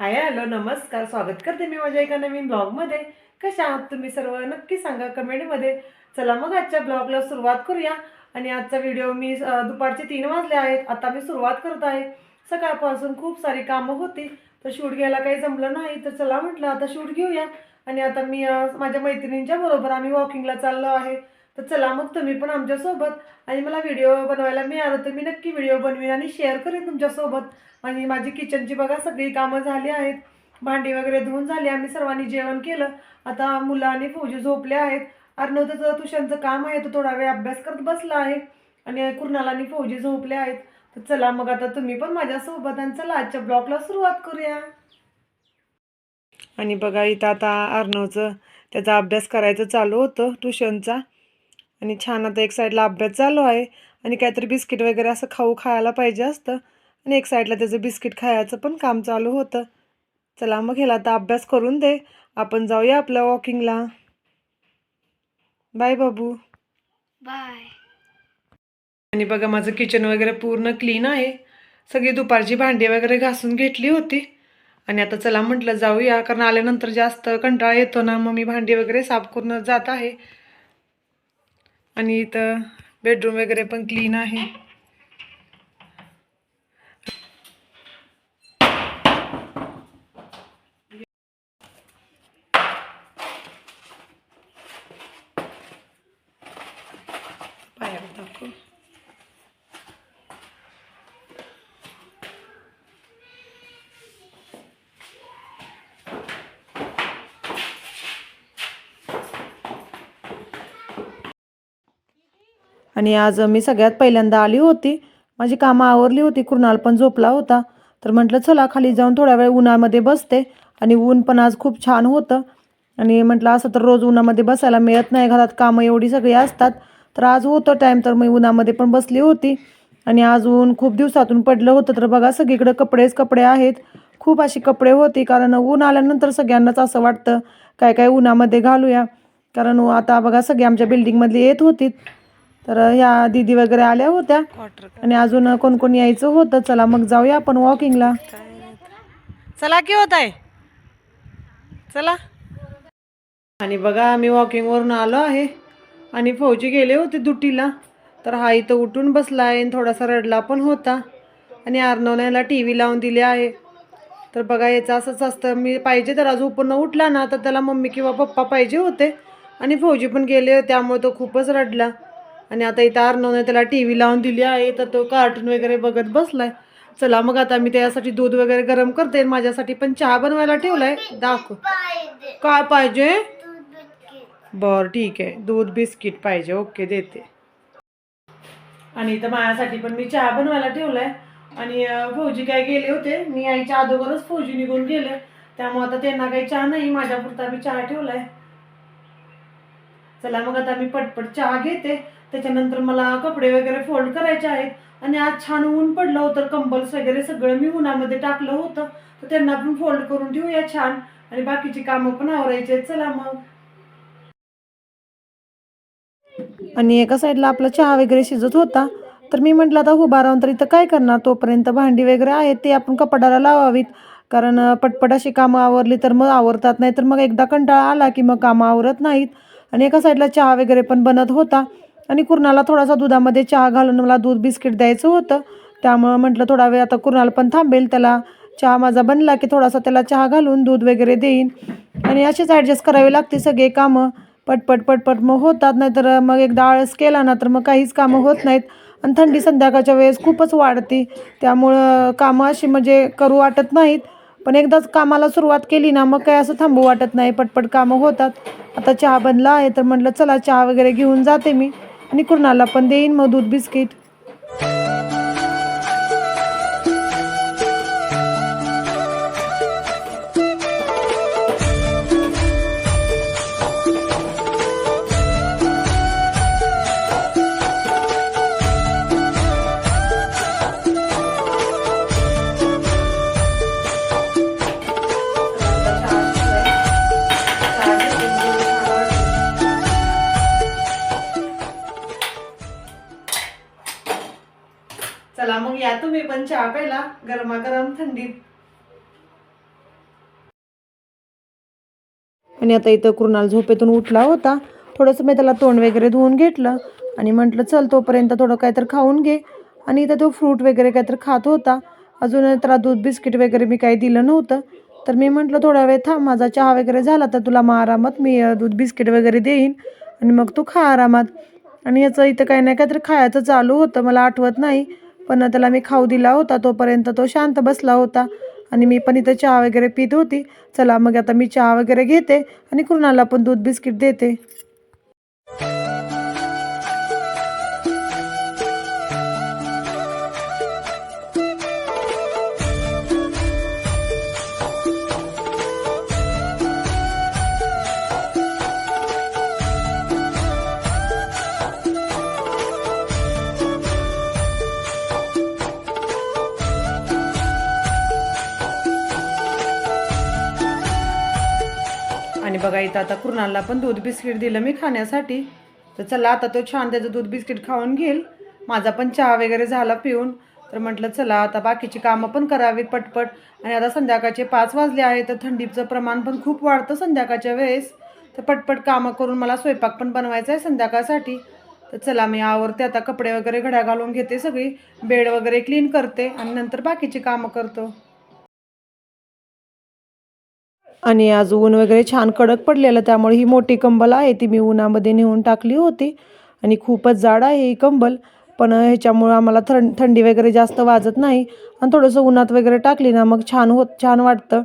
Hi hello नमस्कार. स्वागत करते मी माझ्या एका नवीन ब्लॉगमध्ये. कशा आहात तुम्ही सर्व? नक्की सांगा कमेंटमध्ये. चला मग आजच्या ब्लॉगला सुरुवात करूया. आणि आजचा व्हिडिओ मी दुपारचे तीन वाजले आहेत. आता मी सुरुवात करत आहे. सकाळपासून खूप सारी कामं होती. तर शूट घ्यायला काही जमलं नाही. तर चला म्हटलं आता शूट घेऊया. आणि आता मी माझ्या मैत्रिणींच्या बरोबर आम्ही वॉकिंगला चाललो आहे. तर चला मग तुम्ही पण आमच्यासोबत आणि मला व्हिडिओ बनवायला मिळालं तर मी नक्की व्हिडिओ बनवीन आणि शेअर करेन तुमच्यासोबत. आणि माझी किचनची बघा सगळी कामं झाली आहेत. भांडी वगैरे धुवून झाली. आम्ही सर्वांनी जेवण केलं. आता मुलं आणि फौजी झोपले आहेत. अर्णव त्याचं काम आहे. तो थोडा वेळ अभ्यास करत बसला आहे. आणि कुर्णाला आणि फौजी झोपले आहेत. तर चला मग आता तुम्ही पण माझ्यासोबत आणि चला आजच्या ब्लॉगला सुरुवात करूया. आणि बघा इथं आता अर्णवचं त्याचा अभ्यास करायचं चालू होतं ट्युशनचा आणि छान आता एक साईडला अभ्यास चालू आहे आणि काहीतरी बिस्किट वगैरे असं खाऊ खायला पाहिजे असतं. आणि एक साईडला त्याचं बिस्किट खायचं पण काम चालू होतं. चला मग ह्याला आता अभ्यास करून दे. आपण जाऊया आपल्या वॉकिंगला. बाय बाबू. बाय. आणि बघा माझं किचन वगैरे पूर्ण क्लीन आहे. सगळी दुपारची भांडी वगैरे घासून घेतली होती. आणि आता चला म्हटलं जाऊया कारण आल्यानंतर जास्त कंटाळा येतो ना मग मी भांडी वगैरे साफ करून जात आहे. आणि इथं बेडरूम वगैरे पण क्लीन आहे. आणि आज मी सगळ्यात पहिल्यांदा आली होती. माझी कामं आवरली होती. कृणाल पण झोपला होता. तर म्हटलं चला खाली जाऊन थोड्या वेळ उन्हामध्ये बसते. आणि ऊन पण आज खूप छान होतं. आणि म्हटलं असं तर रोज उन्हामध्ये बसायला मिळत नाही. घरात कामं एवढी सगळी असतात. तर आज होतं टाईम तर मी उन्हामध्ये पण बसली होती. आणि आज ऊन खूप दिवसातून पडलं होतं. तर बघा सगळीकडे कपडेच कपडे आहेत. खूप अशी कपडे होती कारण ऊन आल्यानंतर सगळ्यांनाच असं वाटतं काय काय उन्हामध्ये घालूया. कारण आता बघा सगळे आमच्या बिल्डिंगमधले येत होती. तर ह्या दीदी वगैरे आल्या होत्या. आणि अजून कोण कोण यायचं होतं? चला मग जाऊया आपण वॉकिंगला चला की होत आहे चला. आणि बघा आम्ही वॉकिंगवरून आलो आहे. आणि फौजी गेले होते दुटीला. तर हा इथं उठून बसला आहे आणि थोडासा रडला पण होता. आणि अर्णवने याला टी व्ही लावून दिली आहे. तर बघा याचं असंच असतं. मी पाहिजे तर आज उपन्न उठला ना तर त्याला मम्मी किंवा पप्पा पाहिजे होते. आणि फौजी पण गेले त्यामुळे तो खूपच रडला. आणि आता इथं अर्णवने त्याला टी व्ही लावून दिली आहे. तर तो कार्टून वगैरे बघत बसलाय. चला मग आता मी त्यासाठी दूध वगैरे गरम करते माझ्यासाठी पण चहा बनवायला ठेवलाय. दाखव. काय पाहिजे? बर ठीक आहे. दूध बिस्किट पाहिजे. ओके देते. आणि इथं माझ्यासाठी पण मी चहा बनवायला ठेवलाय. आणि फौजी काय गेले होते? मी आईच्या अगोदरच फौजी निघून गेले. त्यामुळे आता त्यांना काही चहा नाही. माझ्यापुरता मी चहा ठेवलाय. चला मग आता मी पटपट चहा घेते. त्याच्यानंतर मला कपडे वगैरे फोल्ड करायचे आहेत. आणि आज छान ऊन पडलं होतं कंबल्स वगैरे सगळं मी उन्हामध्ये टाकलं होतं. तर त्यांना पण फोल्ड करून ठेवूया छान. आणि बाकीची कामं पण आवरायची आहेत. चला मग. आणि एका साईडला आपला चहा वगैरे शिजत होता. तर मी म्हटलं आता उभा राहून तर इथं काय करणार? तोपर्यंत भांडी वगैरे आहेत ते आपण कपडाला लावावीत. कारण पटपट अशी कामं आवरली तर मग आवरतात. नाही तर मग एकदा कंटाळा आला की मग कामं आवरत नाहीत. आणि एका साईडला चहा वगैरे पण बनत होता. आणि कुर्णाला थोडासा दुधामध्ये चहा घालून मला दूध बिस्किट द्यायचं होतं. त्यामुळं म्हटलं थोडा वेळ आता कुर्णाल पण थांबेल त्याला चहा माझा बनला की थोडासा त्याला चहा घालून दूध वगैरे देईन. आणि अशीच ॲडजस्ट करावी लागते सगळे कामं. पटपट पटपट मग होतात नाहीतर मग एकदा आळस केला ना तर मग काहीच कामं होत नाहीत. आणि थंडी संध्याकाळच्या वेळेस खूपच वाढते. त्यामुळं कामं अशी म्हणजे करू वाटत नाहीत. पण एकदाच कामाला सुरुवात केली ना मग काय असं थांबू वाटत नाही. पटपट कामं होतात. आता चहा बनला आहे तर म्हटलं चला चहा वगैरे घेऊन जाते मी. आणि कुणाला पण देईन मग दूध बिस्किट. चला पण गरमागरम थंडीत. आणि आता इथं कृणाल झोपेतून उठला होता. थोडंसं मी त्याला तोंड वगैरे धुवून घेतलं आणि म्हटलं चल तोपर्यंत थोडं काहीतरी खाऊन घे. आणि इथं तो फ्रूट वगैरे काहीतरी खात होता. अजून त्याला दूध बिस्किट वगैरे मी काही दिलं नव्हतं. तर मी म्हटलं थोडा वेळ थांब माझा चहा वगैरे झाला तर तुला मग आरामात मी दूध बिस्किट वगैरे देईन आणि मग तू खा आरामात. आणि याचं इथं काही नाही काहीतरी खायचं चालू होतं. मला आठवत नाही. पण त्याला मी खाऊ दिला होता तोपर्यंत तो शांत बसला होता. आणि मी पण इथं चहा वगैरे पित होती. चला मग आता मी चहा वगैरे घेते आणि कृणाला पण दूध बिस्किट देते. बघा इथं आता कृणालला पण दूध बिस्किट दिलं मी खाण्यासाठी. तर चला आता तो छान त्याचं दूध बिस्किट खाऊन घेईल. माझा पण चहा वगैरे झाला पिऊन. तर म्हटलं चला आता बाकीची कामं पण करावीत पटपट. आणि आता संध्याकाळचे पाच वाजले आहे तर थंडीचं प्रमाण पण खूप वाढतं संध्याकाळच्या वेळेस. तर पटपट कामं करून मला स्वयंपाक पण बनवायचा आहे संध्याकाळसाठी. तर चला मी आवरते आता कपडे वगैरे घड्या घालून घेते सगळी. बेड वगैरे क्लीन करते आणि नंतर बाकीची कामं करतो. आणि आज ऊन वगैरे छान कडक पडलेलं त्यामुळे ही मोठी कंबल आहे ती मी उन्हामध्ये नेऊन टाकली होती. आणि खूपच जाड आहे ही कंबल पण ह्याच्यामुळं आम्हाला थंड थंडी वगैरे जास्त वाजत नाही. आणि थोडंसं उन्हात वगैरे टाकली ना मग छान होत छान वाटतं.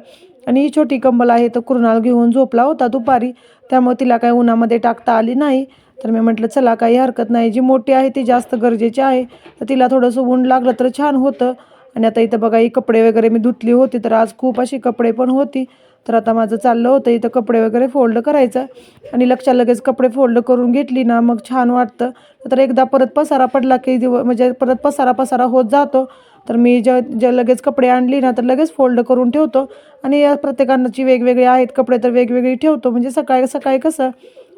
आणि ही छोटी कंबल आहे तर कृणाल घेऊन झोपला होता दुपारी. त्यामुळे तिला काही उन्हामध्ये टाकता आली नाही. तर मी म्हटलं चला काही हरकत नाही. जी मोठी आहे ती जास्त गरजेची आहे. तर तिला थोडंसं ऊन लागलं तर छान होतं. आणि आता इथं बघा ही कपडे वगैरे मी धुतली होती तर आज खूप अशी कपडे पण होती. तर आता माझं चाललं होतं इथं कपडे वगैरे फोल्ड करायचं. आणि लक्षात लगेच कपडे फोल्ड करून घेतली ना मग छान वाटतं. तर एकदा परत पसारा पडला की दिव म्हणजे परत पसारा पसारा होत जातो. तर मी ज्या ज्या लगेच कपडे आणली ना तर लगेच फोल्ड करून ठेवतो. आणि या प्रत्येकांची वेगवेगळे आहेत कपडे तर वेगवेगळी ठेवतो. म्हणजे सकाळी सकाळी कसं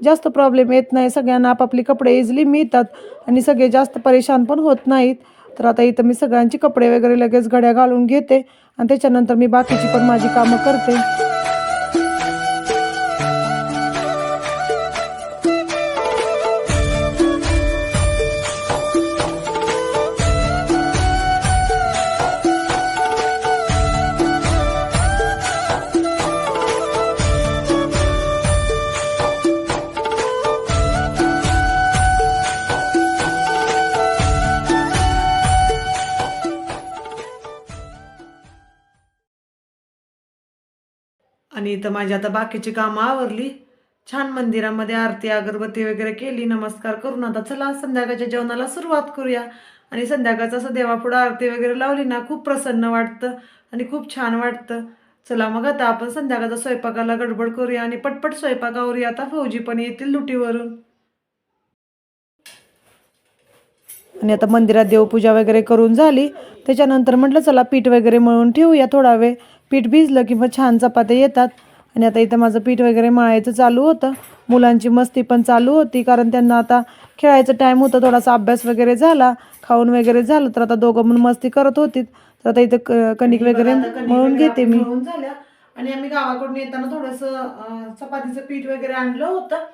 जास्त प्रॉब्लेम येत नाही. सगळ्यांना आपापली कपडे इझिली मिळतात. आणि सगळे जास्त परेशान पण होत नाहीत. तर आता इथं मी सगळ्यांची कपडे वगैरे लगेच घड्या घालून घेते. आणि त्याच्यानंतर मी बाकीची पण माझी कामं करते. इथं माझी आता बाकीची कामं आवरली. छान मंदिरामध्ये आरती अगरबत्ती वगैरे केली नमस्कार करून आता चला संध्याकाळच्या जेवणाला सुरुवात करूया. आणि संध्याकाळचं असं देवापुढं आरती वगैरे लावली ना खूप प्रसन्न वाटतं आणि खूप छान वाटतं. चला मग आता आपण संध्याकाळचा स्वयंपाकाला गडबड करूया आणि पटपट स्वयंपाकावरूया आता फौजी पण येतील लुटीवरून. आणि आता मंदिरात देवपूजा वगैरे करून झाली. त्याच्यानंतर म्हटलं चला पीठ वगैरे मळून ठेवूया थोडा वेळ. पीठ भिजलं की मग छान चपात्या येतात. आणि आता इथं माझं पीठ वगैरे मळायचं चालू होतं. मुलांची मस्ती पण चालू होती कारण त्यांना आता खेळायचं टाईम होतं थोडासा अभ्यास वगैरे झाला खाऊन वगैरे झालं तर आता दोघं म्हणून मस्ती करत होती तर आता इथं कणिक वगैरे मळून घेते मी. झाल्या आणि आम्ही गावाकडून येताना थोडंसं चपातीचं पीठ वगैरे आणलं होतं.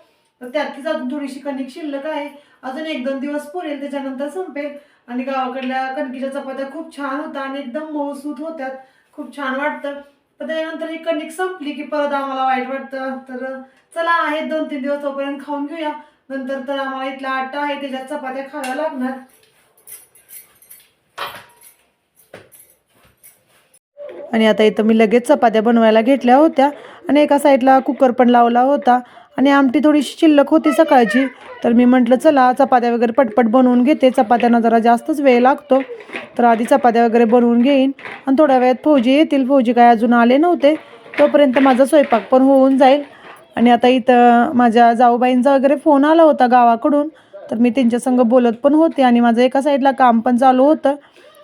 तर त्यातलीच अजून थोडीशी कणिक शिल्लक आहे. अजून एक दोन दिवस पुरेल त्याच्यानंतर संपेल. आणि गावाकडल्या कणकीच्या चपात्या खूप छान होत्या आणि एकदम मऊसूत होत्यात. खूप छान वाटतं. त्याच्यानंतर ही कणिक संपली की परत आम्हाला वाईट वाटतं. तर चला आहेत दोन तीन दिवस तोपर्यंत खाऊन घेऊया. नंतर तर आम्हाला इथला आटा आहे त्याच्यात चपात्या खाव्या लागणार. आणि आता इथं मी लगेच चपात्या बनवायला घेतल्या होत्या. आणि एका साईडला कुकर पण लावला होता. आणि आमटी थोडीशी शिल्लक होती सकाळची. तर मी म्हटलं चला चपात्या वगैरे पटपट बनवून घेते. चपात्यांना जरा जास्तच वेळ लागतो. तर आधी चपात्या वगैरे बनवून घेईन. आणि थोड्या वेळात फौजी येतील. फौजी काय अजून आले नव्हते. तोपर्यंत माझा स्वयंपाक पण होऊन जाईल. आणि आता इथं माझ्या जाऊबाईंचा वगैरे फोन आला होता गावाकडून. तर मी त्यांच्यासंग बोलत पण होते. आणि माझं एका साईडला काम पण चालू होतं.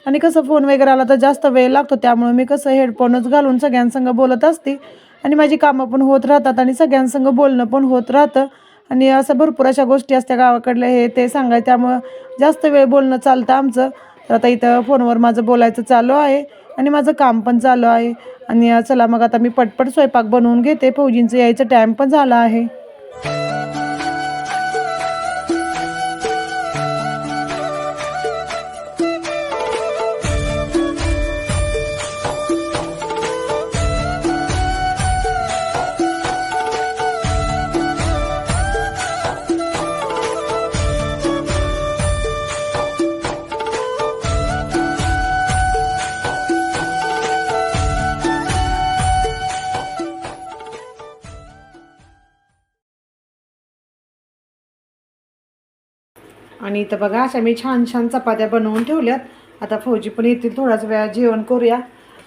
आणि कसं फोन वगैरे आला तर जास्त वेळ लागतो. त्यामुळे मी कसं हेडफोनच घालून सगळ्यांसंग बोलत असते. आणि माझी कामं पण होत राहतात आणि सगळ्यांसंग बोलणं पण होत राहतं. आणि असं भरपूर अशा गोष्टी असत्या गावाकडल्या हे ते सांगाय त्यामुळं जास्त वेळ बोलणं चालतं आमचं. तर आता इथं फोनवर माझं बोलायचं चालू आहे आणि माझं काम पण चालू आहे. आणि चला मग आता मी पटपट स्वयंपाक बनवून घेते. फौजींचं यायचं टाईम पण झाला आहे. आणि इथं बघा अशा मी छान छान चपात्या बनवून ठेवल्यात. आता फौजी पण येतील थोड्याच वेळा जेवण करूया.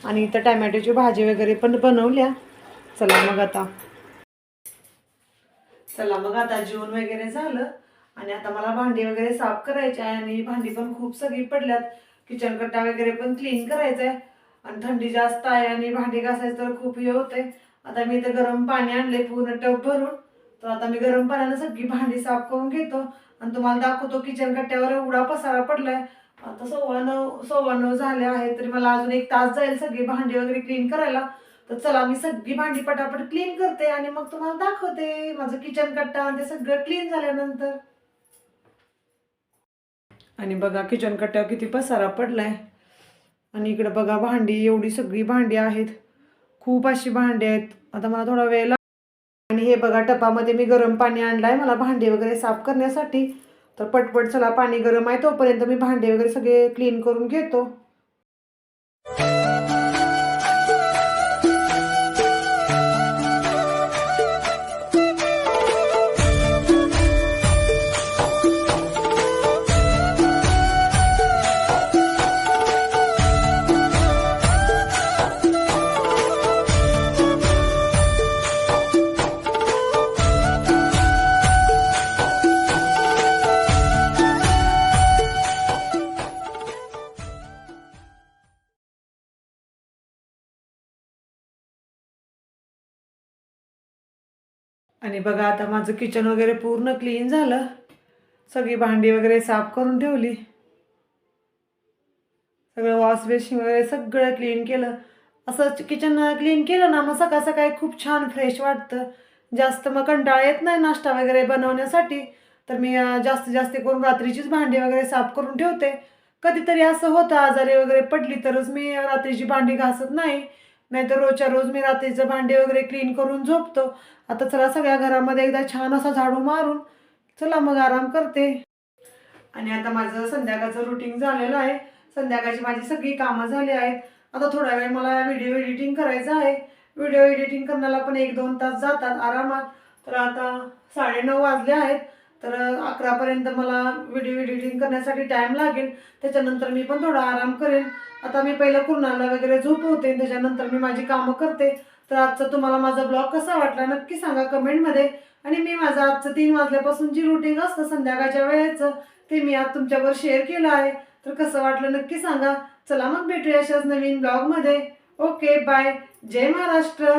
आणि इथं टॅमॅटोची भाजी वगैरे पण बनवल्या. चला मग आता. चला मग आता जेवण वगैरे झालं. आणि आता मला भांडी वगैरे साफ करायची आहे आणि भांडी पण खूप सगळी पडल्यात. किचन कट्टा वगैरे पण क्लीन करायचा आहे आणि थंडी जास्त आहे आणि भांडी घासायचं तर खूप हे होते. आता मी इथं गरम पाणी आणले पूर्ण टब भरून. तर आता मी गरम पाण्यानं सगळी भांडी साफ करून घेतो. आणि तुम्हाला दाखवतो किचन कट्ट्यावर एवढा पसारा पडलाय. आता सव्वा नऊ सव्वा नऊ झाले आहे तरी मला अजून एक तास जाईल सगळी भांडी वगैरे क्लीन करायला. तर चला मी सगळी भांडी पटापट क्लीन करते आणि मग तुम्हाला दाखवते माझं किचन कट्टा ते सगळं क्लीन झाल्यानंतर. आणि बघा किचन कट्ट्यावर किती पसारा पडलाय. आणि इकडे बघा भांडी एवढी सगळी भांडी आहेत. खूप अशी भांडी आहेत. आता मला थोडा वेळ आणि हे बघा टपामध्ये मी गरम पाणी आणलाय. मला भांडे वगैरे साफ करण्यासाठी. तर पटपट चला पाणी गरम आहे तोपर्यंत मी भांडे वगैरे सगळे क्लीन करून घेतो. आणि बघा आता माझं किचन वगैरे पूर्ण क्लीन झालं. सगळी भांडी वगैरे साफ करून ठेवली. सगळं वॉश बेसिन वगैरे सगळं क्लीन केलं. असं किचन क्लीन केलं ना मग सकाळ सकाळी खूप छान फ्रेश वाटतं. जास्त मग कंटाळा येत नाही नाश्ता वगैरे बनवण्यासाठी. तर मी जास्तीत जास्त करून रात्रीचीच भांडी वगैरे साफ करून ठेवते. कधीतरी असं होतं आजारी वगैरे पडली तरच मी रात्रीची भांडी घासत नाही. नाहीतर रोजच्या रोज मी रात्रीचं भांडे वगैरे क्लीन करून झोपतो. आता चला सगळ्या घरामध्ये एकदा छान असा झाडू मारून. चला मग आराम करते. आणि आता माझं संध्याकाळचं रुटीन झालेलं आहे. संध्याकाळची माझी सगळी कामं झाली आहेत. आता थोडा वेळ मला व्हिडिओ एडिटिंग करायचं आहे. व्हिडिओ एडिटिंग करण्याला पण एक दोन तास जातात आरामात. तर आता साडेनऊ वाजले आहेत. तर अकरापर्यंत मला व्हिडिओ एडिटिंग करण्यासाठी टाईम लागेल. त्याच्यानंतर मी पण थोडा आराम करेन. आता मी पहिलं कुणाला वगैरे झोपवते त्याच्यानंतर मी माझी कामं करते. तर आजचा तुम्हाला माझा ब्लॉग कसा वाटला नक्की सांगा कमेंटमध्ये. आणि मी माझं आजचं तीन वाजल्यापासून जी रुटीन असतं संध्याकाळच्या वेळेचं ते मी आज तुमच्यावर शेअर केलं आहे. तर कसं वाटलं नक्की सांगा. चला मग भेटूया अशाच नवीन ब्लॉगमध्ये ओके बाय जय महाराष्ट्र.